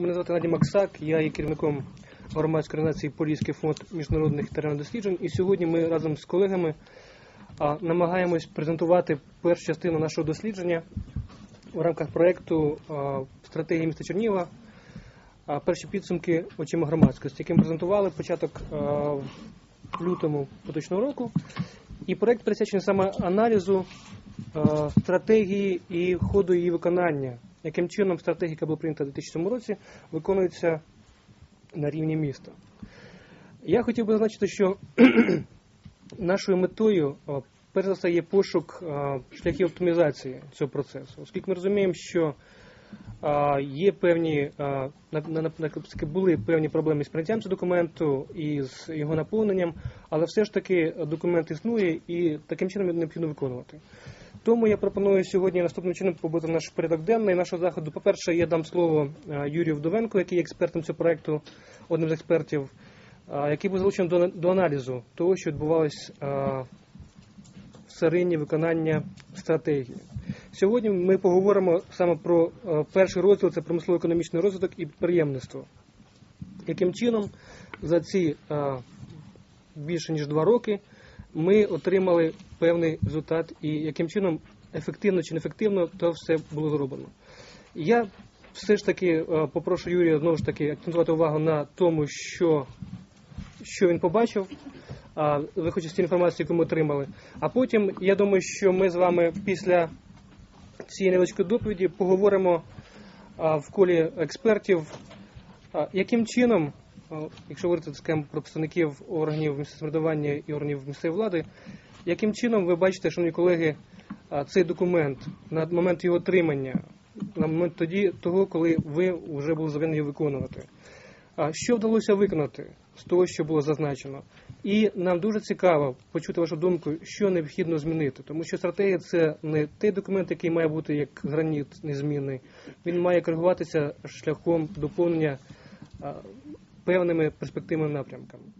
Мене звати Надій Максак, я є керівником громадської організації Поліський фонд міжнародних теренних досліджень. І сьогодні ми разом з колегами намагаємось презентувати першу частину нашого дослідження у рамках проєкту стратегії міста Чернігова. Перші підсумки очима громадськості, яким презентували початок в лютому поточного року. І проєкт присвячений саме аналізу стратегії і ходу її виконання. Яким чином стратегія, яка була прийнята у 2007 році, виконується на рівні міста. Я хотів би зазначити, що нашою метою перш за все є пошук шляхів оптимізації цього процесу, оскільки ми розуміємо, що є певні були певні проблеми з прийняттям цього документу і з його наповненням, але все ж таки документ існує і таким чином необхідно виконувати. Тому я пропоную сьогодні наступним чином побути наш порядок денний нашого заходу. По-перше, я дам слово е, Юрію Вдовенку, який є експертом цього проекту, одним з експертів, е, який був залучений до, до аналізу того, що відбувалось е, всередині виконання стратегії. Сьогодні ми поговоримо саме про перший розділ це промислово-економічний розвиток і підприємництво. Яким чином за ці більше ніж два роки ми отримали певний результат, і яким чином ефективно чи неефективно то все було зроблено. Я все ж таки е, попрошу Юрія знову ж таки акцентувати увагу на тому, що, що він побачив, виходячи з цієї інформації, яку ми отримали. А потім я думаю, що ми з вами після цієї невеличкої доповіді поговоримо в колі експертів, яким чином, якщо говорити скажімо, про представників органів місцевого самоврядування і органів місцевої влади, яким чином ви бачите, шановні колеги, цей документ на момент його отримання, на момент тоді того, коли ви вже були завинені його виконувати? Що вдалося виконати з того, що було зазначено? І нам дуже цікаво почути вашу думку, що необхідно змінити, тому що стратегія це не той документ, який має бути як граніт незмінний. Він має коригуватися шляхом доповнення певними перспективними напрямками.